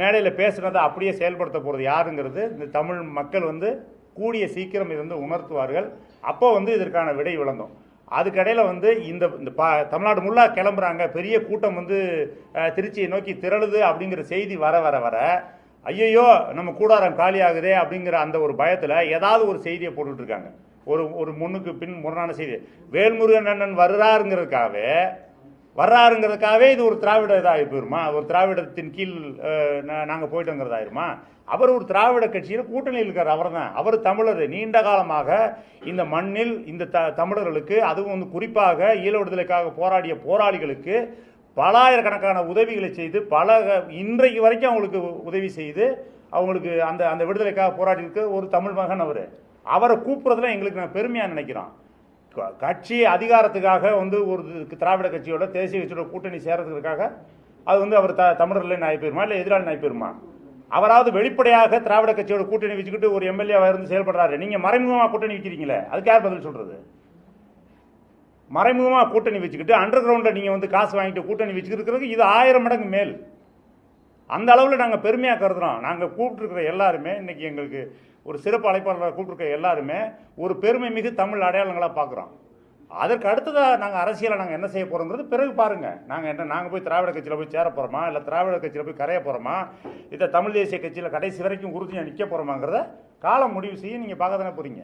மேடையில் பேசுனதை அப்படியே செயல்படுத்த போகிறது யாருங்கிறது இந்த தமிழ் மக்கள் வந்து கூடிய சீக்கிரம் இது வந்து உணர்த்துவார்கள். அப்போ வந்து இதற்கான விடை விளங்கும். அதுக்கடையில் வந்து இந்த இந்த பா தமிழ்நாடு முல்லா கிளம்புறாங்க. பெரிய கூட்டம் வந்து திருச்சியை நோக்கி திரளுது அப்படிங்கிற செய்தி வர வர வர ஐயையோ நம்ம கூடாரம் காலியாகுதே அப்படிங்கிற அந்த ஒரு பயத்தில் ஏதாவது ஒரு செய்தியை போட்டுட்ருக்காங்க ஒரு ஒரு முன்னுக்கு பின் முரணான செய்தி. வேல்முருகன் அண்ணன் வருறாருங்கிறதுக்காகவே வர்றாருங்கிறதுக்காகவே இது ஒரு திராவிட இதாக போயிருமா? ஒரு திராவிடத்தின் கீழ் நாங்கள் போயிட்டோங்கிறதாயிருமா அவர் ஒரு திராவிட கட்சியில் கூட்டணியில் இருக்கார் அவர் தான் அவர் தமிழர். நீண்ட காலமாக இந்த மண்ணில் இந்த த தமிழர்களுக்கு அதுவும் வந்து குறிப்பாக ஈழ விடுதலைக்காக போராடிய போராளிகளுக்கு பலாயிரக்கணக்கான உதவிகளை செய்து பல இன்றைக்கு வரைக்கும் அவங்களுக்கு உதவி செய்து அவங்களுக்கு அந்த அந்த விடுதலைக்காக போராடி இருக்க ஒரு தமிழ் மகன் அவர். அவரை கூப்பிட்றதுல எங்களுக்கு நான் பெருமையாக நினைக்கிறோம். கட்சி அதிகாரத்துக்காக வந்து ஒரு திராவிட கட்சியோட தேசிய கட்சியோட கூட்டணி சேர்றதுக்காக அது வந்து அவர் த தமிழர்ல நாய் போயிருமா இல்லை எதிராளி நாய் போயிருமா அவராவது வெளிப்படையாக திராவிட கட்சியோட கூட்டணி வச்சுக்கிட்டு ஒரு எம்எல்ஏவாக இருந்து செயல்படுறாரு. நீங்கள் மறைமுகமாக கூட்டணி வைக்கிறீங்களே அதுக்கு யார் பதில் சொல்கிறது மறைமுகமாக கூட்டணி வச்சுக்கிட்டு அண்டர் கிரவுண்டில் நீங்கள் வந்து காசு வாங்கிட்டு கூட்டணி வச்சுக்கிட்டு இருக்கிறதுக்கு இது ஆயிரம் மடங்கு மேல். அந்த அளவில் நாங்கள் பெருமையாக கருதுகிறோம் நாங்கள் கூப்பிட்டுருக்கிற எல்லாருமே இன்றைக்கி எங்களுக்கு ஒரு சிறப்பு அழைப்பாளராக கூப்பிட்டுருக்க எல்லாருமே ஒரு பெருமை மிகு தமிழ் அடையாளங்களாக பார்க்குறோம் அதற்கு அடுத்ததாக நாங்கள் அரசியலை நாங்கள் என்ன செய்ய போகிறோங்கிறது பிறகு பாருங்கள் நாங்கள் என்ன நாங்கள் போய் திராவிட கட்சியில் போய் சேர போகிறோமா இல்லை திராவிட கட்சியில் போய் கரைய போகிறோமா இதை தமிழ் தேசிய கட்சியில் கடைசி வரைக்கும் உறுதியாக நிற்க போகிறோமாங்கிறத காலம் முடிவு செய்ய நீங்கள் பார்க்க தானே போகிறீங்க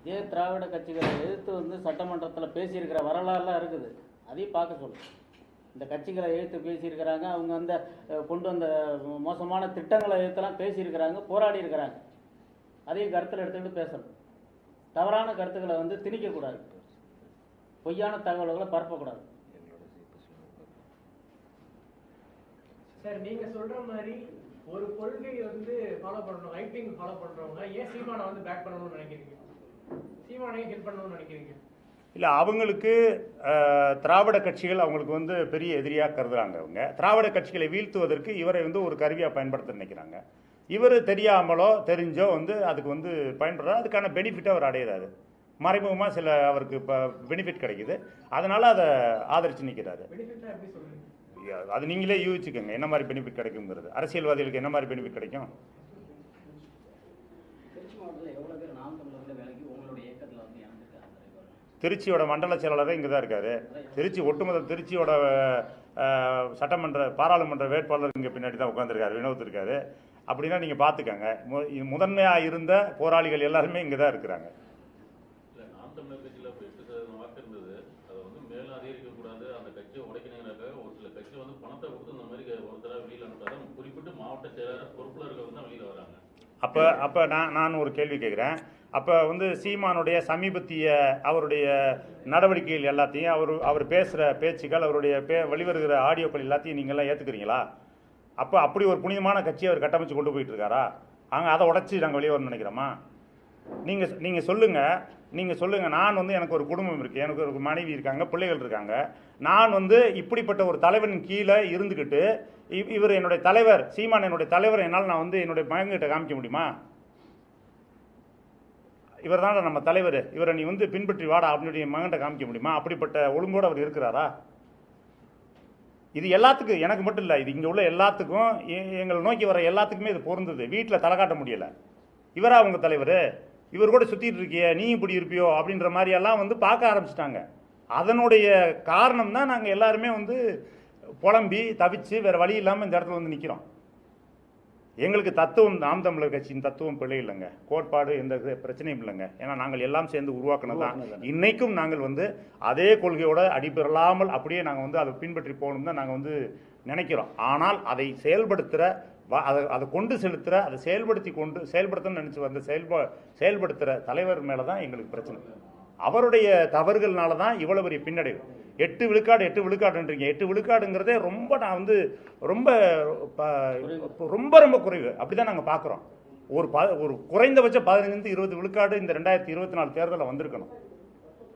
இதே திராவிட கட்சிகளை எதிர்த்து வந்து சட்டமன்றத்தில் பேசியிருக்கிற வரலாறுலாம் இருக்குது. அதையும் பார்க்க சொல்லுங்கள் இந்த கட்சிகளை எதிர்த்து பேசியிருக்கிறாங்க. அவங்க அந்த கொண்டு வந்த மோசமான திட்டங்களை எதிர்த்தெல்லாம் பேசியிருக்கிறாங்க போராடி இருக்கிறாங்க அதையும் கருத்தில் எடுத்துக்கிட்டு பேசணும். தவறான கருத்துக்களை வந்து திணிக்கக்கூடாது. பொய்யான தகவல்களை பரப்பக்கூடாது. சார் நீங்க சொல்ற மாதிரி ஒரு கொள்கை வந்து ஃபாலோ பண்ணணும். ரைட்டிங் ஃபாலோ பண்றவங்க ஏன் சீமானை வந்து பேக் பண்ணணும்னு நினைக்கிறீங்க? சீமானையும் ஹெல்ப் பண்ணணும்னு நினைக்கிறீங்க? இல்லை அவங்களுக்கு திராவிட கட்சிகள் அவங்களுக்கு வந்து பெரிய எதிரியாக கருதுறாங்க அவங்க திராவிட கட்சிகளை வீழ்த்துவதற்கு இவரை வந்து ஒரு கருவியாக பயன்படுத்த நினைக்கிறாங்க. இவர் தெரியாமலோ தெரிஞ்சோ வந்து அதுக்கு வந்து பயன்படுறாரு அதுக்கான பெனிஃபிட்டை அவர் அடையிறாரு. மறைமுகமாக சில அவருக்கு இப்போ பெனிஃபிட் கிடைக்குது. அதனால அதை ஆதரிச்சு நிற்கிறாரு அது நீங்களே யூகிச்சுக்கோங்க. என்ன மாதிரி பெனிஃபிட் கிடைக்குங்கிறது? அரசியல்வாதிகளுக்கு என்ன மாதிரி பெனிஃபிட் கிடைக்கும் திருச்சி மாவட்டத்தில் எவ்வளோ பேர் நாம் தமிழர்கள் வேலைக்கு உங்களுடைய இயக்கத்தில் வந்து இறந்துருக்காங்க திருச்சியோட மண்டல செயலாளரே இங்கே தான் இருக்காரு. திருச்சி ஒட்டுமொத்த திருச்சியோட சட்டமன்ற பாராளுமன்ற வேட்பாளர் இங்கே பின்னாடி தான் உட்காந்துருக்காரு வினோத் இருக்காரு அப்படின்னா நீங்கள் பார்த்துக்கங்க முதன்மையாக இருந்த போராளிகள் எல்லாருமே இங்கே தான் இருக்கிறாங்க அப்போ அப்போ நான் நான் ஒரு கேள்வி கேட்குறேன் அப்போ வந்து சீமானுடைய சமீபத்திய அவருடைய நடவடிக்கைகள் எல்லாத்தையும் அவர் அவர் பேசுகிற பேச்சுக்கள் அவருடைய பே வெளிவருகிற ஆடியோக்கள் எல்லாத்தையும் நீங்கள்லாம் ஏற்றுக்கிறீங்களா அப்போ அப்படி ஒரு புனிதமான கட்சியை அவர் கட்டமைச்சு கொண்டு போயிட்டு இருக்காரா அங்கே அதை உடச்சி நாங்கள் வெளியே வரணும்னு நினைக்கிறோமா? நீங்கள் நீங்கள் சொல்லுங்கள் நீங்கள் சொல்லுங்கள் நான் வந்து எனக்கு ஒரு குடும்பம் இருக்குது எனக்கு ஒரு மனைவி இருக்காங்க பிள்ளைகள் இருக்காங்க. நான் வந்து இப்படிப்பட்ட ஒரு தலைவன் கீழே இருந்துக்கிட்டு இவ் இவர் என்னுடைய தலைவர் சீமான் என்னுடைய தலைவர் என்னால் நான் வந்து என்னுடைய மகன்கிட்ட காமிக்க முடியுமா? இவர் தான் நம்ம தலைவர். இவரை நீ வந்து பின்பற்றி வாடா அப்படின்னு மகன்கிட்ட காமிக்க முடியுமா? அப்படிப்பட்ட ஒழுங்கோடு அவர் இருக்கிறாரா? இது எல்லாத்துக்கும் எனக்கு மட்டும் இல்லை இது இங்கே உள்ள எல்லாத்துக்கும் எங்களை நோக்கி வர எல்லாத்துக்குமே இது பொருந்தது. வீட்டில் தலை காட்ட முடியலை. இவரா உங்கள் தலைவர்? இவர் கூட சுற்றிட்டு இருக்கிய நீ இப்படி இருப்பியோ? அப்படின்ற மாதிரியெல்லாம் வந்து பார்க்க ஆரம்பிச்சிட்டாங்க. அதனுடைய காரணம் தான் நாங்கள் எல்லாருமே வந்து புலம்பி தவிச்சு வேறு வழி இல்லாமல் இந்த இடத்துல வந்து நிற்கிறோம் எங்களுக்கு தத்துவம் நாம் தமிழர் கட்சியின் தத்துவம் பிழை இல்லைங்க. கோட்பாடு எந்த பிரச்சனையும் இல்லைங்க. ஏன்னா நாங்கள் எல்லாம் சேர்ந்து உருவாக்குனது தான். இன்னைக்கும் நாங்கள் வந்து அதே கொள்கையோட அடிபெறலாமல் அப்படியே நாங்கள் வந்து அதை பின்பற்றி போகணும் தான் நாங்கள் வந்து நினைக்கிறோம். ஆனால் அதை செயல்படுத்துகிற வ- அதை அதை கொண்டு செலுத்துகிற அதை செயல்படுத்தி கொண்டு செயல்படுத்தணும்னு நினச்சி வந்த செயல்ப செயல்படுத்துகிற தலைவர் மேலே தான் எங்களுக்கு பிரச்சனை. அவருடைய தவறுகள்னால தான் இவ்வளவு பெரிய பின்னடைவு. எட்டு விழுக்காடு எட்டு விழுக்காடுன்றீங்க. எட்டு விழுக்காடுங்கிறதே ரொம்ப நான் வந்து ரொம்ப ப- ரொம்ப ரொம்ப குறைவு. அப்படிதான் நாங்கள் பார்க்குறோம் ஒரு ப ஒரு குறைந்தபட்ச பதினஞ்சு இருபது விழுக்காடு இந்த ரெண்டாயிரத்தி இருபத்தி நாலு தேர்தலில் வந்திருக்கணும்.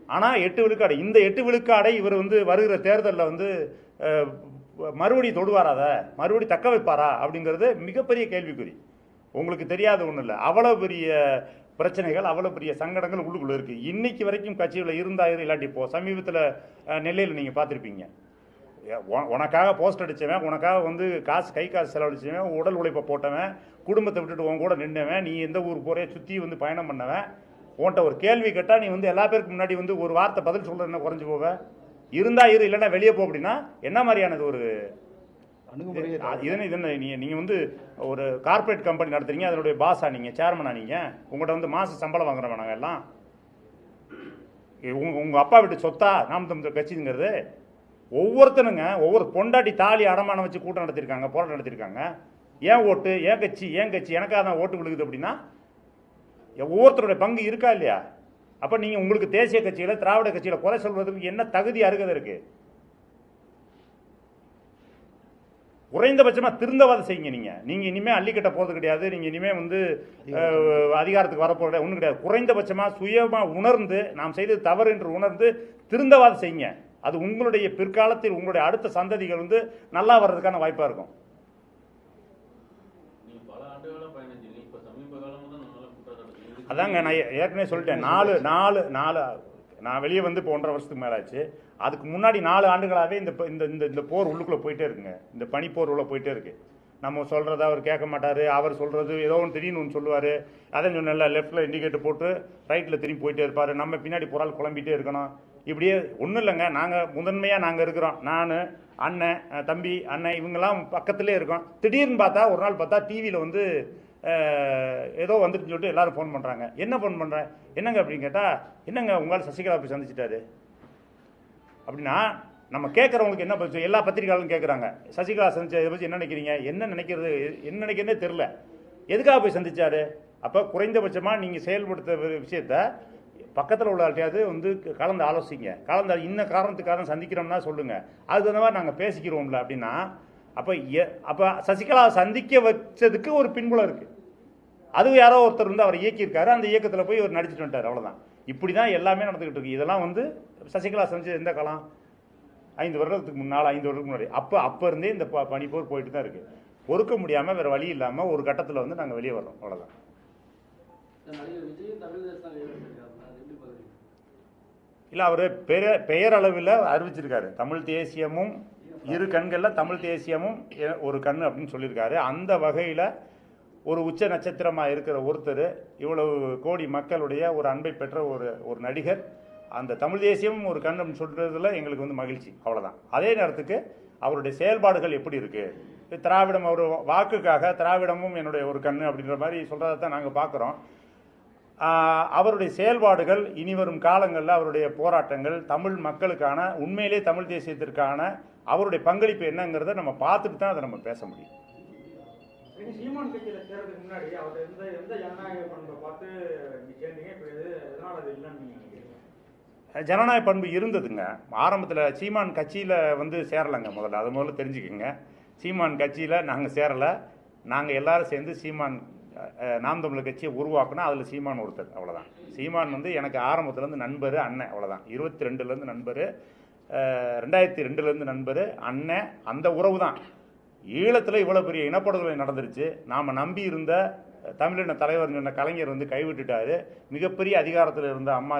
ஆனால் எட்டு விழுக்காடு இந்த எட்டு விழுக்காடை இவர் வந்து வருகிற தேர்தலில் வந்து மறுபடியும் மறுபடி தொடுவாராத? மறுபடி தக்க வைப்பாரா? அப்படிங்கிறது மிகப்பெரிய கேள்விக்குறி. உங்களுக்கு தெரியாத ஒன்றும் இல்லை அவ்வளோ பெரிய பிரச்சனைகள் அவ்வளோ பெரிய சங்கடங்கள் உள்ளுக்குள்ளே இருக்குது இன்னைக்கு வரைக்கும் கட்சியில் இருந்தாயிரு இல்லாட்டி இப்போ சமீபத்தில் நெல்லையில் நீங்கள் பார்த்துருப்பீங்க. உனக்காக போஸ்ட் அடிச்சவன் உனக்காக வந்து காசு கை காசு செலவழிச்சவன் உடல் உழைப்பை போட்டவன் குடும்பத்தை விட்டுட்டு உன் கூட நின்றவன் நீ எந்த ஊர் போறே சுற்றி வந்து பயணம் பண்ணவன் உன்கிட்ட ஒரு கேள்வி கேட்டால் நீ வந்து எல்லா பேருக்கு முன்னாடி வந்து ஒரு வார்த்தை பதில் சொல்ற என்ன குறைஞ்சு போவ? இருந்தா இரு இல்லைன்னா வெளியே போ அப்படின்னா என்ன மாதிரியானது ஒரு அணுகுமுறையே இதனை இதனை நீங்க நீங்க வந்து ஒரு கார்ப்பரேட் கம்பெனி நடத்துறீங்க அதனுடைய பாஸா நீங்க சேர்மனா நீங்க உங்கள்கிட்ட வந்து மாச சம்பளம் வாங்குறவங்க நாங்க எல்லாம்? உங்க உங்க அப்பா வீட்டு சொத்தா நாம் தமிழர் கட்சிங்கிறது? ஒவ்வொருத்தனுங்க ஒவ்வொரு பொண்டாட்டி தாலி அடமானம் வச்சு கூட்டம் நடத்திருக்காங்க போராட்டம் நடத்திருக்காங்க. ஏன் ஓட்டு ஏன் கட்சி ஏன் கட்சி எனக்காக தான் ஓட்டு விழுகுது அப்படின்னா ஒவ்வொருத்தருடைய பங்கு இருக்கா இல்லையா? அப்ப நீங்க உங்களுக்கு தேசிய கட்சியில திராவிட கட்சியில குறை சொல்வதற்கு என்ன தகுதி அருகதை இருக்கு? குறைந்தபட்சமா திருந்தவாத செய்யுங்க நீங்க. நீங்க இனிமே அள்ளிக்கட்ட போறது கிடையாது. நீங்க இனிமே வந்து அதிகாரத்துக்கு வரப்போறது ஒன்றும் கிடையாது. குறைந்தபட்சமா சுயமா உணர்ந்து நாம் செய்தது தவறு என்று உணர்ந்து திருந்தவாத செய்யுங்க. அது உங்களுடைய பிற்காலத்தில் உங்களுடைய அடுத்த சந்ததிகள் வந்து நல்லா வர்றதுக்கான வாய்ப்பா இருக்கும். அதாங்க நான் ஏ- ஏற்கனவே சொல்லிட்டேன். நாலு நாலு நாலு நான் வெளியே வந்து இப்போ ஒன்றரை வருஷத்துக்கு மேலாச்சு. அதுக்கு முன்னாடி நாலு ஆண்டுகளாகவே இந்த இந்த இந்த இந்த போர் உள்ளுக்குள்ளே போயிட்டே இருக்குங்க. இந்த பனிப்போர் உள்ளே போயிட்டே இருக்கு. நம்ம சொல்கிறத அவர் கேட்க மாட்டார். அவர் சொல்கிறது ஏதோ ஒன்று திடீர்னு ஒன்று சொல்லுவார். அதை சொன்னல லெஃப்ட்டில் இண்டிகேட்டர் போட்டு ரைட்டில் திரும்பி போயிட்டே இருப்பார். நம்ம பின்னாடி புறால் குழம்பிட்டே இருக்கணும். இப்படியே ஒன்றும் இல்லைங்க. நாங்கள் முதன்மையாக நாங்கள் இருக்கிறோம். நான் அண்ணன் தம்பி அண்ணன் இவங்கெல்லாம் பக்கத்துலேயே இருக்கோம். திடீர்னு பார்த்தா ஒரு நாள் பார்த்தா டிவியில் வந்து ஏதோ வந்துருச்சுன்னு சொல்லிட்டு எல்லாரும் ஃபோன் பண்ணுறாங்க என்ன ஃபோன் பண்ணுறேன் என்னங்க அப்படின்னு கேட்டால் என்னங்க உங்களால் சசிகலா போய் சந்திச்சிட்டாரு? அப்படின்னா நம்ம கேட்குறவங்களுக்கு என்ன பற்றி எல்லா பத்திரிகையாளரும் கேட்குறாங்க சசிகலா சந்திச்ச இதை பற்றி என்ன நினைக்கிறீங்க? என்ன நினைக்கிறது? என்ன நினைக்கிறதே தெரில எதுக்காக போய் சந்திச்சாரு? அப்போ குறைந்தபட்சமாக நீங்கள் செயல்படுத்த விஷயத்த பக்கத்தில் உள்ள ஆள்கிட்டயாவது வந்து கலந்து ஆலோசிங்க. கலந்து இன்ன காரணத்துக்காக சந்திக்கிறோம்னா சொல்லுங்கள் அது தகுந்த மாதிரி நாங்கள் பேசிக்கிறோம்ல அப்படின்னா அப்போ அப்போ சசிகலா சந்திக்க வச்சதுக்கு ஒரு பின்புலம் இருக்குது அது யாரோ ஒருத்தர் வந்து அவர் இயக்கியிருக்காரு. அந்த இயக்கத்தில் போய் அவர் நடிச்சிட்டு வந்துட்டார். அவ்வளோதான் இப்படி தான் எல்லாமே நடந்துகிட்டு இருக்கு. இதெல்லாம் வந்து சசிகலா சந்திச்சது எந்த காலம்? ஐந்து வருடத்துக்கு முன்னால் ஐந்து வருடத்துக்கு முன்னாடி. அப்போ அப்போ இருந்தே இந்த ப- பனிப்போர் போயிட்டு தான் இருக்கு. பொறுக்க முடியாமல் வேற வழி இல்லாமல் ஒரு கட்டத்தில் வந்து நாங்கள் வெளியே வர்றோம். அவ்வளோதான் இல்லை அவர் பெயர் பெயரளவில் அறிவிச்சிருக்காரு. தமிழ் தேசியமும் இரு கண்களில் தமிழ் தேசியமும் ஒரு கண் அப்படின்னு சொல்லியிருக்காரு. அந்த வகையில் ஒரு உச்ச நட்சத்திரமாக இருக்கிற ஒருத்தர் இவ்வளவு கோடி மக்களுடைய ஒரு அன்பை பெற்ற ஒரு ஒரு நடிகர். அந்த தமிழ் தேசியமும் ஒரு கண் சொல்கிறதுல எங்களுக்கு வந்து மகிழ்ச்சி. அவ்வளோதான் அதே நேரத்துக்கு அவருடைய செயல்பாடுகள் எப்படி இருக்குது திராவிடம் அவர் வாக்குக்காக திராவிடமும் என்னுடைய ஒரு கண் அப்படின்ற மாதிரி சொல்கிறத தான் நாங்கள் பார்க்குறோம் அவருடைய செயல்பாடுகள் இனி வரும் காலங்களில் அவருடைய போராட்டங்கள் தமிழ் மக்களுக்கான உண்மையிலே தமிழ் தேசியத்திற்கான அவருடைய பங்களிப்பு என்னங்கிறத நம்ம பார்த்துட்டு தான் அதை நம்ம பேச முடியும். நீங்க சீமான் கட்சியில சேர்றதுக்கு முன்னாடி அவர் எந்த எந்த ஜனநாயக பண்பை பார்த்து நீங்க சேர்ந்தீங்க? இப்ப எது எதனால அது இல்லைன்னு நீங்க நினைக்கிறீங்க? ஜனநாயக பண்பு இருந்ததுங்க. ஆரம்பத்தில் சீமான் கட்சியில் வந்து சேரலைங்க முதல்ல. அது முதல்ல தெரிஞ்சுக்கோங்க. சீமான் கட்சியில் நாங்கள் சேரலை. நாங்கள் எல்லாரும் சேர்ந்து சீமான் நாம் தமிழர் கட்சியை உருவாக்கினா அதில் சீமான் ஒருத்தர். அவ்வளோதான் சீமான் வந்து எனக்கு ஆரம்பத்துலேருந்து நண்பர் அண்ணன். அவ்வளோதான் இருபத்தி ரெண்டுலேருந்து நண்பர் ரெண்டாயிரத்தி ரெண்டுலேருந்து நண்பர் அண்ணன். அந்த உறவு தான் ஈழத்தில் இவ்வளோ பெரிய இனப்படுகொலை நடந்துருச்சு. நாம் நம்பி இருந்த தமிழின தலைவர் சொன்ன கலைஞர் வந்து கைவிட்டுட்டார். மிகப்பெரிய அதிகாரத்தில் இருந்த அம்மா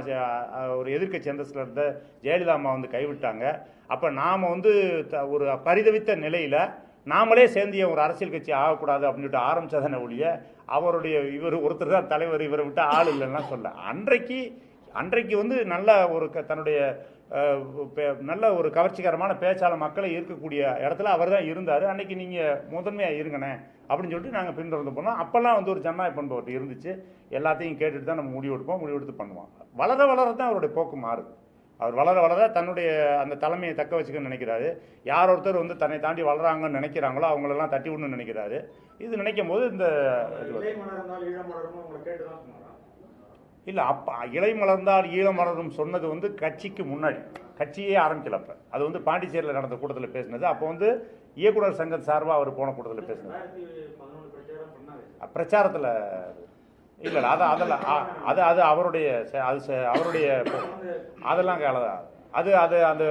ஒரு எதிர்க்கட்சி அந்தஸ்தில் இருந்த ஜெயலலிதா அம்மா வந்து கைவிட்டாங்க. அப்போ நாம் வந்து த- ஒரு பரிதவித்த நிலையில் நாமளே சேர்ந்திய ஒரு அரசியல் கட்சி ஆகக்கூடாது அப்படின்னு சொல்லிட்டு ஆரம்பித்ததான ஒழிய அவருடைய இவர் ஒருத்தர் தான் தலைவர் இவரை விட்டு ஆள் இல்லைன்னா சொல்ல அன்றைக்கு அன்றைக்கு வந்து நல்ல ஒரு க- தன்னுடைய நல்ல ஒரு கவர்ச்சிகரமான பேச்சாளர் மக்களை ஈர்க்கக்கூடிய இடத்துல அவர் தான் இருந்தார். அன்னைக்கு நீங்கள் முதன்மையாக இருங்கண்ணே அப்படின்னு சொல்லிட்டு நாங்கள் பின்தொடர்ந்து போனோம். அப்போல்லாம் வந்து ஒரு ஜனநாயக பண்பு அவர்கிட்ட இருந்துச்சு. எல்லாத்தையும் கேட்டுட்டு தான் நம்ம முடிவெடுப்போம் முடிவெடுத்து பண்ணுவோம். வளர வளர தான் அவருடைய போக்கு மாறுது. அவர் வளர வளர தன்னுடைய அந்த தலைமையை தக்க வச்சுக்கன்னு நினைக்கிறாரு. யார் ஒருத்தர் வந்து தன்னை தாண்டி வளராங்கன்னு நினைக்கிறாங்களோ அவங்களெல்லாம் தட்டி விடணும்னு நினைக்கிறாரு. இது நினைக்கும் போது இந்த இல்லை அப்போ இலை மலர்ந்தால் ஈழம் மலரும் சொன்னது வந்து கட்சிக்கு முன்னாடி. கட்சியே ஆரம்பிக்கல அப்போ. அது வந்து பாண்டிச்சேரியில் நடந்த கூட்டத்தில் பேசினது. அப்போ வந்து இயக்குனர் சங்கம் சார்பாக அவர் போன கூட்டத்தில் பேசினது. பிரச்சாரத்தில் இல்லை இல்லை அது அதெல்லாம் அது அது அவருடைய அது அவருடைய அதெல்லாம் கலதான் அது அது அந்த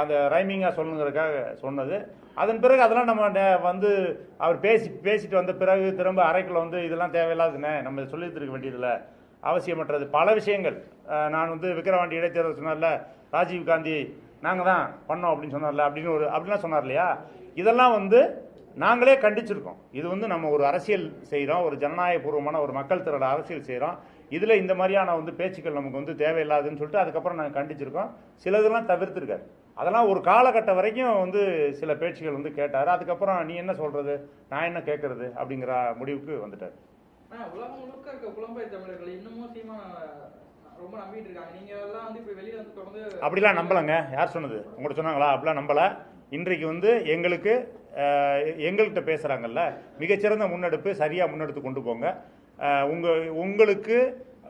அந்த ரைமிங்காக சொல்லணுங்கிறதுக்காக சொன்னது. அதன் பிறகு அதெல்லாம் நம்ம நே- வந்து அவர் பேசி பேசிட்டு வந்த பிறகு திரும்ப அறைக்குள்ளே வந்து இதெல்லாம் தேவையில்லாதுண்ணே நம்ம சொல்லியிருக்க வேண்டியதில்லை. அவசியமற்றது. பல விஷயங்கள். நான் வந்து விக்கிரவாண்டி இடைத்தேர்தல் சொன்னார்ல ராஜீவ் காந்தி நாங்கள் தான் பண்ணோம் அப்படின்னு சொன்னார்ல அப்படின்னு ஒரு அப்படிலாம் சொன்னார் இல்லையா? இதெல்லாம் வந்து நாங்களே கண்டிச்சிருக்கோம். இது வந்து நம்ம ஒரு அரசியல் செய்கிறோம் ஒரு ஜனநாயகபூர்வமான ஒரு மக்கள் திரள அரசியல் செய்கிறோம் இதில் இந்த மாதிரியான வந்து பேச்சுக்கள் நமக்கு வந்து தேவையில்லாதுன்னு சொல்லிட்டு அதுக்கப்புறம் நாங்கள் கண்டிச்சிருக்கோம். சிலதெல்லாம் தவிர்த்துருக்காரு. அதெல்லாம் ஒரு காலகட்டம் வரைக்கும் வந்து சில பேச்சுகள் வந்து கேட்டார். அதுக்கப்புறம் நீ என்ன சொல்கிறது நான் என்ன கேட்கறது அப்படிங்கிற முடிவுக்கு வந்துட்டார். உலகம் முழுக்க இருக்க புலம்பெயர் தமிழர்கள் இன்னமும் சீமா ரொம்ப நம்பிட்டு இருக்காங்க. நீங்க எல்லாம் வந்து இப்ப வெளியில வந்து தொடர்ந்து அப்படிலாம் நம்பலங்க. யார் சொன்னது? உங்கள்கிட்ட சொன்னாங்களா? அப்படிலாம் நம்பலை. இன்றைக்கு வந்து எங்களுக்கு எங்கள்கிட்ட பேசுகிறாங்கல்ல மிகச்சிறந்த முன்னெடுப்பு சரியாக முன்னெடுத்து கொண்டு போங்க. உங்கள் உங்களுக்கு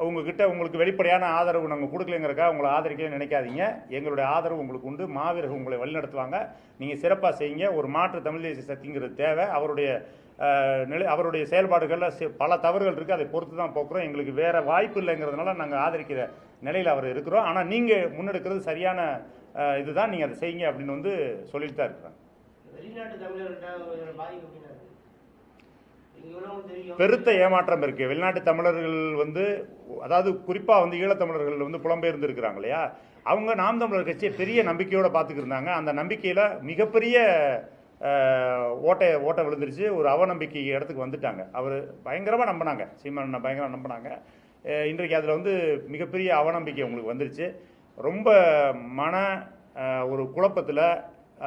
உங்ககிட்ட உங்களுக்கு வெளிப்படையான ஆதரவு நாங்கள் கொடுக்கலங்கிறக்கா உங்களை ஆதரிக்கலன்னு நினைக்காதீங்க. எங்களுடைய ஆதரவு உங்களுக்கு உண்டு. மாவீரர்கள் உங்களை வழிநடத்துவாங்க. நீங்கள் சிறப்பாக செய்யுங்க. ஒரு மாற்று தமிழ் தேசிய சக்திங்கிறது தேவை. அவருடைய நிலை அவருடைய செயல்பாடுகளில் பல தவறுகள் இருக்குது அதை பொறுத்து தான் போக்குறோம். எங்களுக்கு வேற வாய்ப்பு இல்லைங்கிறதுனால நாங்கள் ஆதரிக்கிற நிலையில் அவர் இருக்கிறோம். ஆனால் நீங்கள் முன்னெடுக்கிறது சரியான இதுதான். நீங்கள் அதை செய்யுங்க அப்படின்னு வந்து சொல்லிட்டு தான் இருக்கிறாங்க. பெருத்த ஏமாற்றம் இருக்கு. வெளிநாட்டு தமிழர்கள் வந்து அதாவது குறிப்பா வந்து ஈழத்தமிழர்கள் வந்து புலம்பெயர்ந்து இருக்கிறாங்க இல்லையா? அவங்க நாம் தமிழர் கட்சியை பெரிய நம்பிக்கையோட பார்த்துக்கிட்டு இருந்தாங்க. அந்த நம்பிக்கையில மிகப்பெரிய ஓட்டை ஓட்டை விழுந்துருச்சு. ஒரு அவநம்பிக்கை இடத்துக்கு வந்துட்டாங்க. அவர் பயங்கரமாக நம்பினாங்க. சீமான் பயங்கரமாக நம்பினாங்க. இன்றைக்கு அதில் வந்து மிகப்பெரிய அவநம்பிக்கை உங்களுக்கு வந்துருச்சு. ரொம்ப மன ஒரு குழப்பத்தில்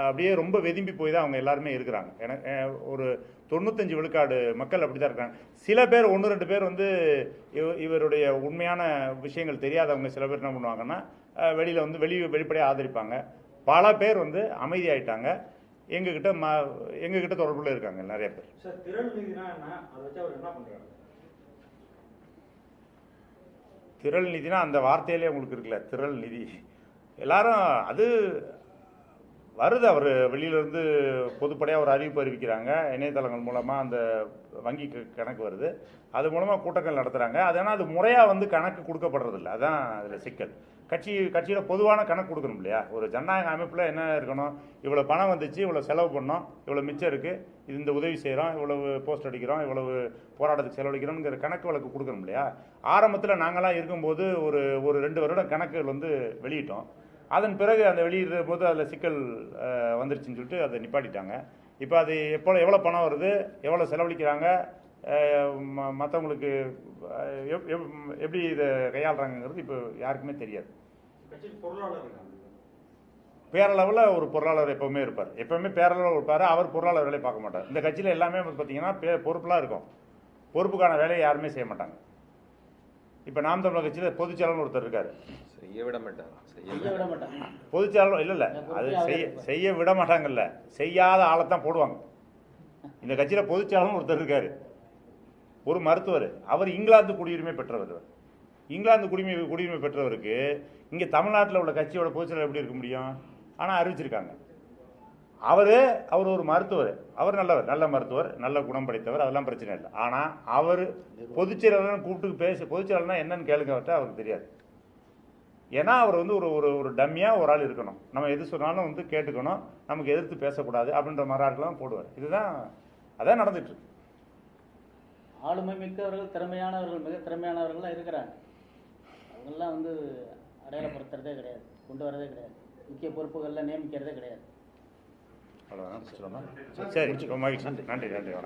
அப்படியே ரொம்ப வெதும்பி போய் தான் அவங்க எல்லாருமே இருக்கிறாங்க. எனக்கு ஒரு தொண்ணூத்தஞ்சு விழுக்காடு மக்கள் அப்படி தான் இருக்காங்க. சில பேர் ஒன்று ரெண்டு பேர் வந்து இவ இவருடைய உண்மையான விஷயங்கள் தெரியாதவங்க சில பேர் என்ன பண்ணுவாங்கன்னா வெளியில் வந்து வெளி வெளிப்படையாக ஆதரிப்பாங்க. பல பேர் வந்து அமைதியாயிட்டாங்க. எங்ககிட்ட ம எங்ககிட்ட தொடர்புல இருக்காங்க நிறைய பேர். திரள் நிதினா அந்த வார்த்தையிலே உங்களுக்கு இருக்குல்ல திரள் நிதி. எல்லாரும் அது வருது அவர் வெளியிலேருந்து பொதுப்படையாக ஒரு அறிவிப்பு அறிவிக்கிறாங்க. இணையதளங்கள் மூலமாக அந்த வங்கி கணக்கு வருது. அது மூலமாக கூட்டங்கள் நடத்துகிறாங்க அது ஆனால் அது முறையாக வந்து கணக்கு கொடுக்கப்படுறதில்ல. அதான் அதில் சிக்கல். கட்சி கட்சியில் பொதுவான கணக்கு கொடுக்கணும் இல்லையா? ஒரு ஜனநாயக அமைப்பில் என்ன இருக்கணும்? இவ்வளோ பணம் வந்துச்சு இவ்வளோ செலவு பண்ணோம் இவ்வளோ மிச்சம் இருக்குது இது இந்த உதவி செய்கிறோம் இவ்வளவு போஸ்ட் அடிக்கிறோம் இவ்வளவு போராட்டத்துக்கு செலவழிக்கிறோங்கிற கணக்கு வழக்கு கொடுக்கணும் இல்லையா? ஆரம்பத்தில் நாங்களாம் இருக்கும்போது ஒரு ஒரு ரெண்டு வருடம் கணக்குகள் வந்து வெளியிட்டோம். அதன் பிறகு அந்த வெளியிடுற போது அதில் சிக்கல் வந்துருச்சுன்னு சொல்லிட்டு அதை நிப்பாட்டிட்டாங்க. இப்போ அது எப்போ எவ்வளோ பணம் வருது எவ்வளோ செலவழிக்கிறாங்க மற்றவங்களுக்கு எப்படி இதை கையாளுறாங்கங்கிறது இப்போ யாருக்குமே தெரியாது. பேரளவில் ஒரு பொருளாளர் எப்பவுமே இருப்பார். எப்பவுமே பேரளவில் இருப்பார் அவர் பொருளாளர் வேலையை பார்க்க மாட்டார். இந்த கட்சியில் எல்லாமே வந்து பார்த்தீங்கன்னா பே பொறுப்புலாம் இருக்கும். பொறுப்புக்கான வேலையை யாருமே செய்ய மாட்டாங்க. இப்போ நாம் தமிழர் கட்சியில் பொதுச்செயலாளர் ஒருத்தர் இருக்காரு. விட செய்ய விட மாட்டாங்க பொதுச்செயலாளர் இல்லை இல்லை. அது செய்ய செய்ய விட மாட்டாங்கல்ல. செய்யாத ஆளை தான் போடுவாங்க. இந்த கட்சியில் பொதுச்செயலாளர் ஒருத்தர் இருக்காரு. ஒரு மருத்துவர் அவர் இங்கிலாந்து குடியுரிமை பெற்றவர் இங்கிலாந்து குடிமை குடியுரிமை பெற்றவருக்கு இங்கே தமிழ்நாட்டில் உள்ள கட்சியோட பொதுச்செயலர் எப்படி இருக்க முடியும்? ஆனால் அறிவிச்சிருக்காங்க. அவர் அவர் ஒரு மருத்துவர். அவர் நல்லவர் நல்ல மருத்துவர் நல்ல குணம் படைத்தவர் அதெல்லாம் பிரச்சனை இல்லை. ஆனால் அவர் பொதுச்செயலாளர் கூப்பிட்டு பேச பொதுச்செயலாளர்னா என்னன்னு கேளுங்க அவர்கிட்ட அவருக்கு தெரியாது. ஏன்னா அவர் வந்து ஒரு ஒரு ஒரு டம்மியாக ஒரு ஆள் இருக்கணும். நம்ம எது சொன்னாலும் வந்து கேட்டுக்கணும். நமக்கு எதிர்த்து பேசக்கூடாது அப்படின்ற மாதிரி ஆட்கள்லாம் போடுவார். இதுதான் அதான் நடந்துட்டு ஆளுமை மிக்கவர்கள் திறமையானவர்கள் மிக திறமையானவர்கள்லாம் இருக்கிறாங்க அவங்கெல்லாம் வந்து அடையாளப்படுத்துறதே கிடையாது கொண்டு வரதே கிடையாது முக்கிய பொறுப்புகளில் நியமிக்கிறதே கிடையாது அவ்வளோதான் சரி நன்றி நன்றி